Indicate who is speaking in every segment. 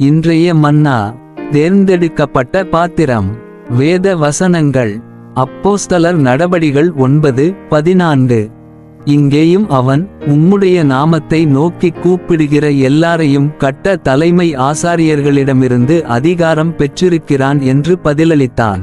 Speaker 1: இன்றைய மன்னா தேர்ந்தெடுக்கப்பட்ட பாத்திரம் வேத வசனங்கள் அப்போஸ்தலர் நடபடிகள் ஒன்பது பதினான்கு. இங்கேயும் அவன் உம்முடைய நாமத்தை நோக்கி கூப்பிடுகிற எல்லாரையும் கட்ட தலைமை ஆசாரியர்களிடமிருந்து அதிகாரம் பெற்றிருக்கிறான் என்று பதிலளித்தான்.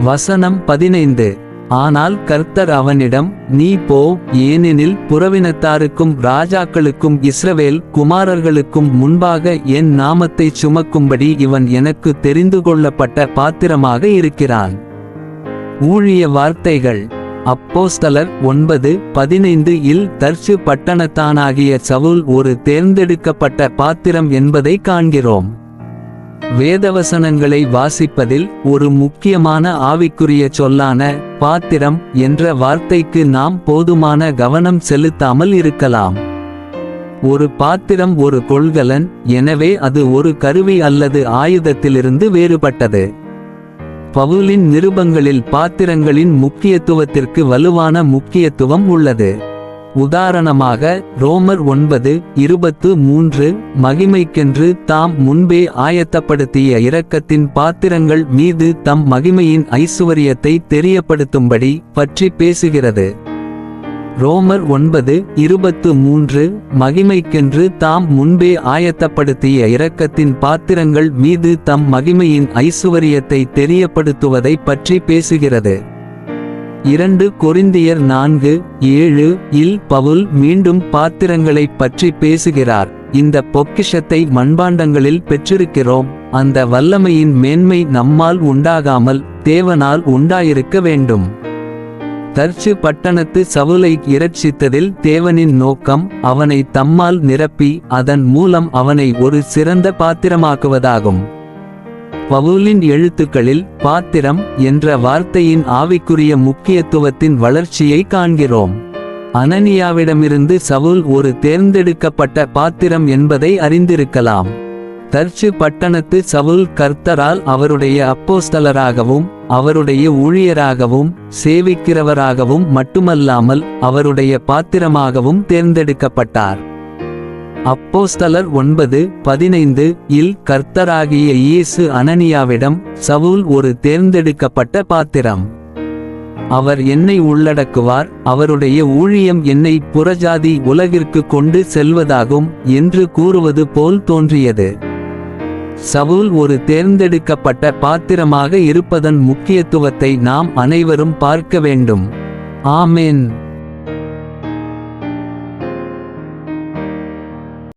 Speaker 1: வசனம் பதினைந்து. ஆனால் கர்த்தர் அவனிடம் நீ போ ஏனெனில் புறவினத்தாருக்கும் ராஜாக்களுக்கும் இஸ்ரவேல் குமாரர்களுக்கும் முன்பாக என் நாமத்தை சுமக்கும்படி இவன் எனக்கு தெரிந்து கொள்ளப்பட்ட பாத்திரமாக இருக்கிறான். ஊழிய வார்த்தைகள். அப்போஸ்தலர் ஒன்பது பதினைந்து இல் தர்ச்சு பட்டணத்தானாகிய சவுல் ஒரு தேர்ந்தெடுக்கப்பட்ட பாத்திரம் என்பதை காண்கிறோம். வேதவசனங்களை வாசிப்பதில் ஒரு முக்கியமான ஆவிக்குரிய சொல்லான பாத்திரம் என்ற வார்த்தைக்கு நாம் போதுமான கவனம் செலுத்தாமல் இருக்கலாம். ஒரு பாத்திரம் ஒரு கொள்கலன் எனவே அது ஒரு கருவி அல்லது ஆயுதத்திலிருந்து வேறுபட்டது. பவுலின் நிருபங்களில் பாத்திரங்களின் முக்கியத்துவத்திற்கு வலுவான முக்கியத்துவம் உள்ளது. உதாரணமாக ரோமர் ஒன்பது இருபத்து மூன்று மகிமைக்கென்று தாம் முன்பே ஆயத்தப்படுத்திய இரக்கத்தின் பாத்திரங்கள் மீது தம் மகிமையின் ஐசுவரியத்தை தெரியப்படுத்தும்படி பற்றி பேசுகிறது. ரோமர் ஒன்பது இருபத்து மூன்று மகிமைக்கென்று தாம் முன்பே ஆயத்தப்படுத்திய இரக்கத்தின் பாத்திரங்கள் மீது தம் மகிமையின் ஐசுவரியத்தை தெரியப்படுத்துவதை பற்றி பேசுகிறது. இரண்டு கொரிந்தியர் நான்கு ஏழு இல் பவுல் மீண்டும் பாத்திரங்களைப் பற்றி பேசுகிறார். இந்த பொக்கிஷத்தை மண்பாண்டங்களில் பெற்றிருக்கிறோம். அந்த வல்லமையின் மேன்மை நம்மால் உண்டாகாமல் தேவனால் உண்டாயிருக்க வேண்டும். தர்ச்சு பட்டணத்து சவுலை இரட்சித்ததில் தேவனின் நோக்கம் அவனை தம்மால் நிரப்பி அதன் மூலம் அவனை ஒரு சிறந்த பாத்திரமாக்குவதாகும். பவுலின் எழுத்துக்களில் பாத்திரம் என்ற வார்த்தையின் ஆவிக்குரிய முக்கியத்துவத்தின் வளர்ச்சியை காண்கிறோம். அனனியாவிடமிருந்து சவுல் ஒரு தேர்ந்தெடுக்கப்பட்ட பாத்திரம் என்பதை அறிந்திருக்கலாம். தர்ச்சு பட்டணத்து சவுல் கர்த்தரால் அவருடைய அப்போஸ்தலராகவும் அவருடைய ஊழியராகவும் சேவிக்கிறவராகவும் மட்டுமல்லாமல் அவருடைய பாத்திரமாகவும் தேர்ந்தெடுக்கப்பட்டார். அப்போஸ்தலர் ஒன்பது பதினைந்து இல் கர்த்தராகிய இயேசு அனனியாவிடம் சவுல் ஒரு தேர்ந்தெடுக்கப்பட்ட பாத்திரம். அவர் என்னை உள்ளடக்குவார் அவருடைய ஊழியம் என்னை புறஜாதி உலகிற்கு கொண்டு செல்வதாகும் என்று கூறுவது போல் தோன்றியது. சவுல் ஒரு தேர்ந்தெடுக்கப்பட்ட பாத்திரமாக இருப்பதன் முக்கியத்துவத்தை நாம் அனைவரும் பார்க்க வேண்டும். ஆமேன்.